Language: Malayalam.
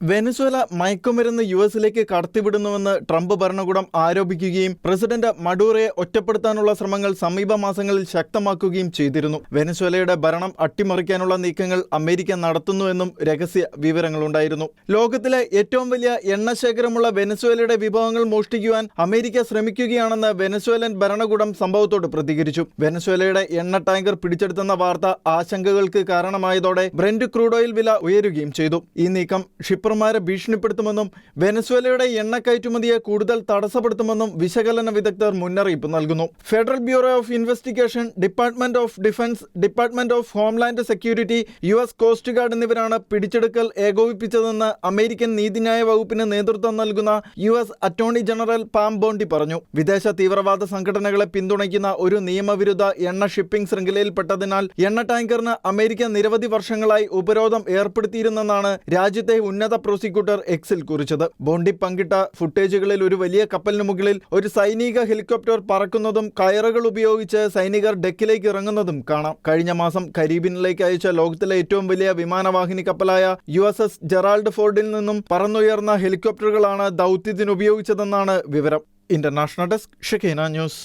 വെനസ്വേല മയക്കുമരുന്ന് യു എസിലേക്ക് കടത്തിവിടുന്നുവെന്ന് ട്രംപ് ഭരണകൂടം ആരോപിക്കുകയും പ്രസിഡന്റ് മഡൂറയെ ഒറ്റപ്പെടുത്താനുള്ള ശ്രമങ്ങൾ സമീപ മാസങ്ങളിൽ ശക്തമാക്കുകയും ചെയ്തിരുന്നു. വെനസ്വേലയുടെ ഭരണം അട്ടിമറിക്കാനുള്ള നീക്കങ്ങൾ അമേരിക്ക നടത്തുന്നുവെന്നും രഹസ്യ വിവരങ്ങളുണ്ടായിരുന്നു. ലോകത്തിലെ ഏറ്റവും വലിയ എണ്ണശേഖരമുള്ള വെനസ്വേലയുടെ വിഭവങ്ങൾ മോഷ്ടിക്കുവാൻ അമേരിക്ക ശ്രമിക്കുകയാണെന്ന് വെനസ്വേലൻ ഭരണകൂടം സംഭവത്തോട് പ്രതികരിച്ചു. വെനസ്വേലയുടെ എണ്ണ ടാങ്കർ പിടിച്ചെടുത്തെന്ന വാർത്ത ആശങ്കകൾക്ക് കാരണമായതോടെ ബ്രെൻഡ് ക്രൂഡ് ഓയിൽ വില ഉയരുകയും ചെയ്തു. ഈ നീക്കം ഷിപ്പർമാരെ ഭീഷണിപ്പെടുത്തുമെന്നും വെനസ്വേലയുടെ എണ്ണ കയറ്റുമതിയെ കൂടുതൽ തടസ്സപ്പെടുത്തുമെന്നും വിശകലന വിദഗ്ധർ മുന്നറിയിപ്പ് നൽകുന്നു. Federal bureau of investigation department of defence department of homeland security U S coast guard എന്നിവരാണ് പിടിച്ചെടുക്കൽ ഏകോപിപ്പിച്ചതെന്ന് അമേരിക്കൻ നീതിന്യായ വകുപ്പിന് നേതൃത്വം നൽകുന്ന U S attorney general Pam Bondi പറഞ്ഞു. വിദേശ തീവ്രവാദ സംഘടനകളെ പിന്തുണയ്ക്കുന്ന ഒരു നിയമവിരുദ്ധ എണ്ണ ഷിപ്പിംഗ് ശൃംഖലയിൽപ്പെട്ടതിനാൽ എണ്ണ ടാങ്കറിന് അമേരിക്ക നിരവധി വർഷങ്ങളായി ഉപരോധം ഏർപ്പെടുത്തിയിരുന്നെന്നാണ് രാജ്യത്തെ ഉന്നത പ്രോസിക്യൂട്ടർ എക്സിൽ കുറിച്ചത്. ബോണ്ടി പങ്കിട്ട ഫുട്ടേജുകളിൽ ഒരു വലിയ കപ്പലിന് മുകളിൽ ഒരു സൈനിക ഹെലികോപ്റ്റർ പറക്കുന്നതും കയറുകൾ ഉപയോഗിച്ച് സൈനികർ ഡെക്കിലേക്ക് ഇറങ്ങുന്നതും കാണാം. കഴിഞ്ഞ മാസം കരീബിയനിലേക്ക് അയച്ച ലോകത്തിലെ ഏറ്റവും വലിയ വിമാനവാഹിനി കപ്പലായ യു എസ് എസ് ജെറാൾഡ് ഫോർഡിൽ നിന്നും പറന്നുയർന്ന ഹെലികോപ്റ്ററുകളാണ് ദൗത്യത്തിന് ഉപയോഗിച്ചതെന്നാണ് വിവരം. International desk Shekhina news.